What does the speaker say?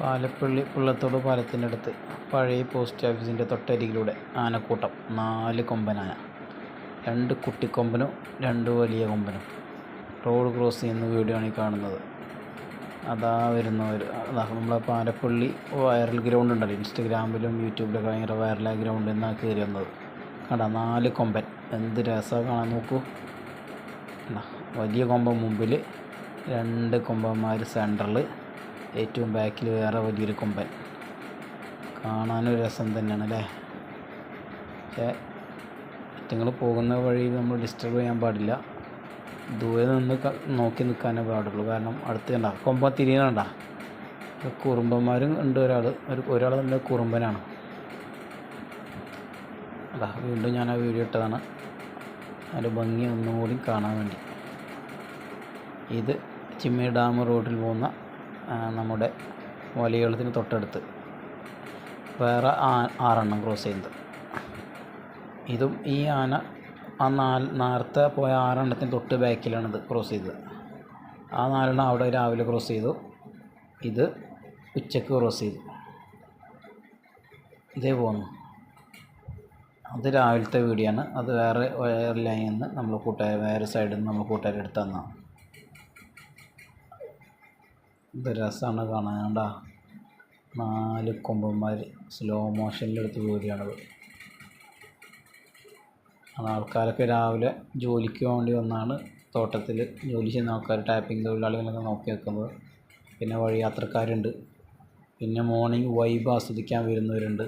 പാലപ്പള്ളി പുള്ളത്തോട് അടുത്ത് പഴയ പോസ്റ്റ് ഓഫീസിന്റെ തൊട്ടരികിലൂടെ ആനക്കൂട്ടം. നാല് കൊമ്പനാന. രണ്ട് കുട്ടിക്കൊമ്പനും രണ്ട് വലിയ കൊമ്പനും. റോഡ് ക്രോസ് ചെയ്യുന്ന വീഡിയോ ആണ് കാണുന്നത്. അതാ വരുന്നവർ അതാ നമ്മളെ പാലപ്പള്ളി വൈറൽ ഗ്രൗണ്ട് ഉണ്ടല്ലോ. ഇൻസ്റ്റഗ്രാമിലും യൂട്യൂബിലൊക്കെ ഭയങ്കര വൈറലായ ഗ്രൗണ്ട് നിന്നാണ് കയറി വന്നത്. കണ്ട? നാല് കൊമ്പൻ. എന്ത് രസമാണ് കാണാൻ നോക്കൂ. വലിയ കൊമ്പൻ മുമ്പിൽ രണ്ട് കൊമ്പന്മാർ സെന്ററിൽ ഏറ്റവും ബാക്കിൽ വേറെ വലിയൊരു കൊമ്പൻ. കാണാനൊരു രസം തന്നെയാണ് അല്ലേ? പക്ഷേ നിങ്ങൾ പോകുന്ന വഴി നമ്മൾ ഡിസ്റ്റർബ് ചെയ്യാൻ പാടില്ല. ദൂരെ നിന്ന് നോക്കി നിൽക്കാനേ പാടുള്ളൂ. കാരണം അടുത്ത് കണ്ട കൊമ്പ തിരിയണണ്ട കുറുമ്പന്മാരും ഉണ്ട് ഒരാൾ ഒരു ഒരാൾ തന്നെ കുറുമ്പനാണ്. അതാ വീണ്ടും ഞാൻ ആ വീഡിയോ ഇട്ടതാണ്. അതിന്റെ ഭംഗി ഒന്നും കൂടി കാണാൻ വേണ്ടി. ഇത് ചിമ്മി ഡാം റോഡിൽ പോകുന്ന നമ്മുടെ വലിയകുളത്തിന് തൊട്ടടുത്ത്. വേറെ ആ ആറെണ്ണം ക്രോസ് ചെയ്യുന്നത്. ഇതും ഈ ആന ആ നാല് നേരത്തെ പോയ ആറെണ്ണത്തിന് തൊട്ട് ബാക്കിലാണ് ഇത് ക്രോസ് ചെയ്തത്. ആ നാലെണ്ണം അവിടെ രാവിലെ ക്രോസ് ചെയ്തു. ഇത് ഉച്ചയ്ക്ക് ക്രോസ് ചെയ്തു. ഇതേ പോകുന്നു അത് രാവിലത്തെ വീഡിയോ ആണ്. അത് വേറെ വേറെ ലൈനിൽ നിന്ന് നമ്മൾ കൂട്ടുകാർ വേറെ സൈഡിൽ നിന്ന് നമ്മൾ കൂട്ടുകാരെടുത്ത് തന്നതാണ് ഇത് രസമാണ് കാണാൻ നാല് കൊമ്പന്മാർ സ്ലോ മോഷനിലെടുത്ത് വീഡിയോയാണത് ആൾക്കാരൊക്കെ രാവിലെ ജോലിക്ക് വേണ്ടി വന്നാണ് തോട്ടത്തിൽ ജോലി ചെയ്യുന്ന ആൾക്കാർ ടാപ്പിംഗ് തൊഴിലാളികളൊക്കെ നോക്കി നിൽക്കുന്നത് പിന്നെ വഴി യാത്രക്കാരുണ്ട്. പിന്നെ മോർണിംഗ് വൈബ് ആസ്വദിക്കാൻ വരുന്നവരുണ്ട്.